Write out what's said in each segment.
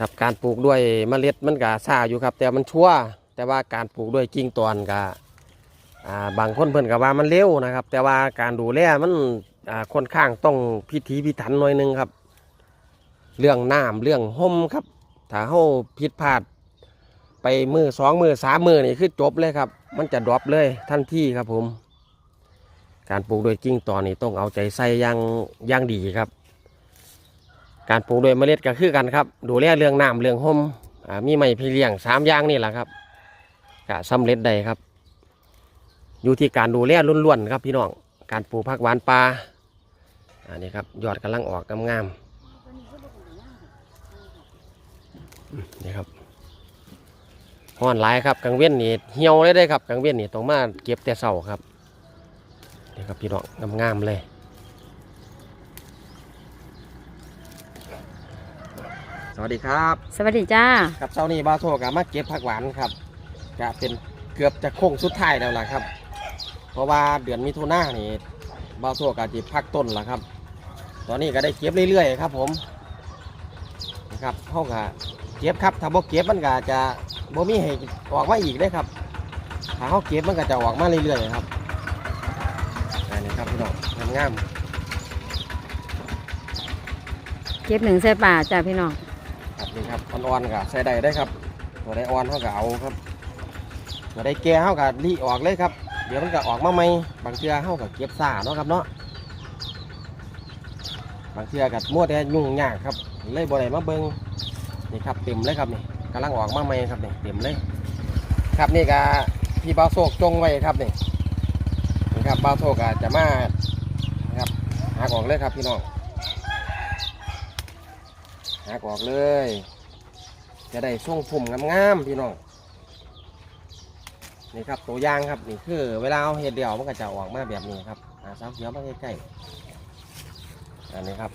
ครับการปลูกด้วยเมล็ดมันก็ซาอยู่ครับ แต่มันชั่วแต่ว่าการปลูกด้วยกิ่งตอนก็บางคนเพิ่นก็ว่ามันเร็วนะครับ แต่ว่าการดูแลมันค่อนข้างต้องพิถีพิถันหน่อยหนึงครับ เรื่องน้ำเรื่องห่มครับ ถ้าเฮาผิดพลาด ไปมือสองมือสามมือนี่คือจบเลยครับ มันจะดรอปเลยทันทีครับผม การปลูกโดวยกิ่งตอนนี้ต้องเอาใจใส่อย่างอย่างดีครับ การปลูกโดยเมล็ดก็คือกันครับดูแลเรื่องน้ำเรื่องห่มมีไม้พี่เลี้ยงสามอย่างนี่แหละครับก็สำเร็จได้ครับ อยู่ที่การดูแลล้วนๆครับพี่น้องการปลูกผักหวานปลาอันนี้ครับยอดกำลังออกงามๆนี่ครับห้อนหลายครับกังเว้นนี่เหี่ยวเลยได้ครับกังเว้นนี่ต้องมาเก็บแต่เสาครับนี่ครับพี่น้องงามๆเลย สวัสดีครับสวัสดีจ้า ครับเช้านี้บ้าวโทกับมาเก็บผักหวานครับจะเป็นเกือบจะโค้งสุดท้ายแล้วล่ะครับ เพราะว่าเดือนมิถุนายนนี่บ้าวโทกับจีพักต้นแล้วครับ ตอนนี้ก็ได้เก็บเรื่อยๆครับผมนะครับเขาก็เก็บครับถ้าบ่เก็บมันก็จะบ่มีให้ออกมาอีกได้ครับถ้าเขาเก็บมันก็จะออกมาเรื่อยๆครับอันนี้ครับพี่น้องงามเก็บหนึ่งใส่ป่าจ้าพี่น้องๆ ครับนี่ครับอ่อนๆก็ใส่ได้ได้ครับตัวได้อ่อนเขาก็เอาครับตัวได้แก่เขาก็รีออกเลยครับ เดี๋ยวมันก็ออกมาใหม่บางเทือเขาก็เก็บซาเนาะครับเนาะบางเทือก็มัวแต่ยุ่งยากครับเลยบ่ได้มาเบิ่งนี่ครับเต็มเลยครับนี่กำลังออกมาใหม่ครับนี่เต็มเลย ครับนี่ก็พี่บาโศกจงไว้ครับนี่นี่ครับบาโศกก็จะมาครับหากออกเลยครับพี่น้อง หากออกเลย จะได้ทรงผมงามๆพี่น้องนี่ครับตัวอย่างครับนี่คือ เวลาเอาเห็ดเดี่ยวมันก็จะออกมาแบบนี้ครับอาสาวเขียวมาใกล้ๆอันนี้ครับ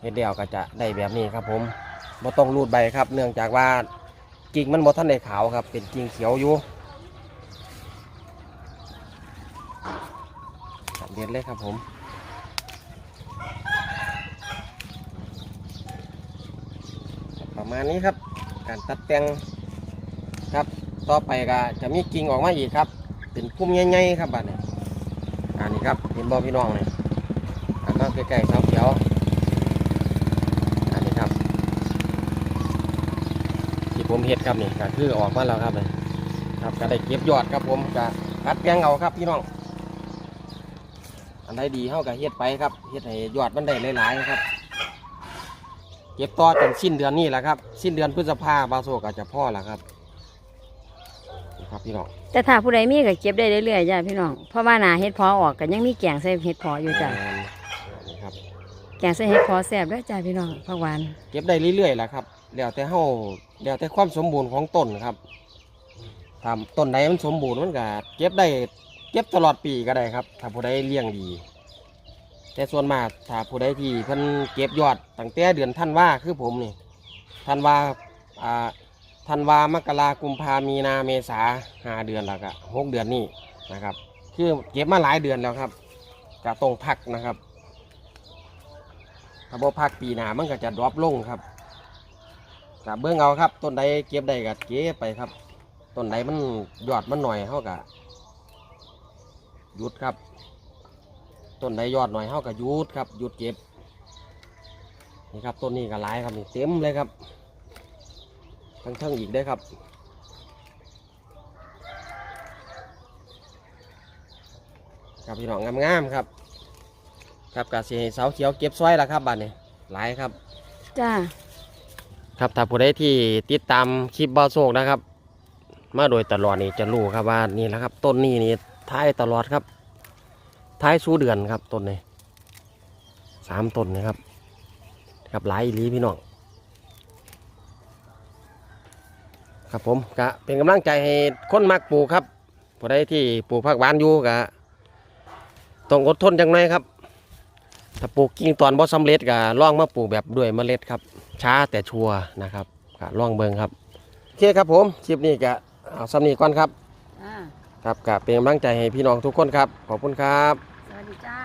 เห็ดเดี่ยวก็จะได้แบบนี้ครับ ผมบ่ต้องรูดใบครับ เนื่องจากว่ากิ่งมันบ่ทันได้ขาวครับ เป็นกิ่งเขียวอยู่ครับเด็ดเลยครับผม ประมาณนี้ครับ การตัดแต่งครับ ต่อไปก็จะมีกิ่งออกมาอีกครับ เป็นพุ่มใหญ่ๆครับบัดนี้อันนี้ครับเห็นบ่พี่น้องเนี่ยอันนั้นใกล้ๆเสาเขียวอันนี้ครับที่ผมเฮ็ดครับนี่ก็คือออกมาแล้วครับนี่ครับก็ได้เก็บยอดครับผมก็คัดแกงเอาครับพี่น้อง อันใดดีเท่ากับเฮ็ดไปครับเฮ็ดให้ยอดมันได้หลายๆครับ เก็บต่อจนสิ้นเดือนนี้แหละครับ สิ้นเดือนพฤษภาบาโซก็จะพ่อแล้วครับนี่ครับพี่น้องแต่ถ้าผู้ใดมีก็เก็บได้เรื่อยๆจ้าพี่น้องเพราะว่าหนาเฮ็ดพอออกก็ยังมีแกงใส่เฮ็ดพออยู่จ้าแม่นนี่ครับแกงใส่เฮ็ดพอแซ่บเด้วยจ้าพี่น้องผักหวานเก็บได้เรื่อยๆแหละครับแล้วแต่เฮาแล้วแต่ความสมบูรณ์ของต้นครับถ้าต้นใดมันสมบูรณ์มันก็เก็บได้เก็บตลอดปีก็ได้ครับ ถ้าผู้ใดเลี้ยงดี แต่ส่วนมากถ้าผู้ใดที่เพิ่นเก็บยอดตั้งแต่เดือนธันว่าคือผมนี่ธันวาอ่าธันวามกรากุมภามีนาเมษาห้าเดือนแล้วก็หกเดือนนี่นะครับ คือเก็บมาหลายเดือนแล้วครับก็ต้องพักนะครับถ้าบ่พักปีหน้ามันก็จะดรอปลงครับกับเบื้องเอาครับต้นใดเก็บได้ก็เก็บไปครับต้นใดมันยอดมันหน่อยเขาก็หยุดครับ ต้นใดยอดหน่อยเขาก็หยุดครับหยุดเก็บนี่ครับต้นนี้ก็หลายครับนี่เต็มเลยครับทั้งทั้งๆอีกได้อครับครับพี่น้องงามๆครับ ครับกาสีเสาเขียวเก็บซอยแล้วครับบ้านนี้หลายครับ จ้า ครับถ้าผู้ใดที่ติดตามคลิปบอโศกนะครับ มาโดยตลอดนี่จะรู้ครับว่านี่แหละครับ ต้นนี้นี่ท้ายตลอดครับ ท้ายสู้เดือนครับต้นนี้สามต้นนะครับครับหลายลีพี่น้องครับผมกะเป็นกำลังใจให้คนมักปลูกครับผู้ใดที่ปลูกผักหวานอยู่กะต้องอดทนจังไงครับ ถ้าปลูกกิ่งตอนบ่สำเร็จก็ลองมาปลูกแบบด้วยเมล็ดครับ ช้าแต่ชัวร์นะครับก็ลองเบิงครับโอเคครับผมคลิปนี้ก็เอาสำนีก่อนครับ ครับก็เป็นกำลังใจให้พี่น้องทุกคนครับ ขอบคุณครับ สวัสดีจ้า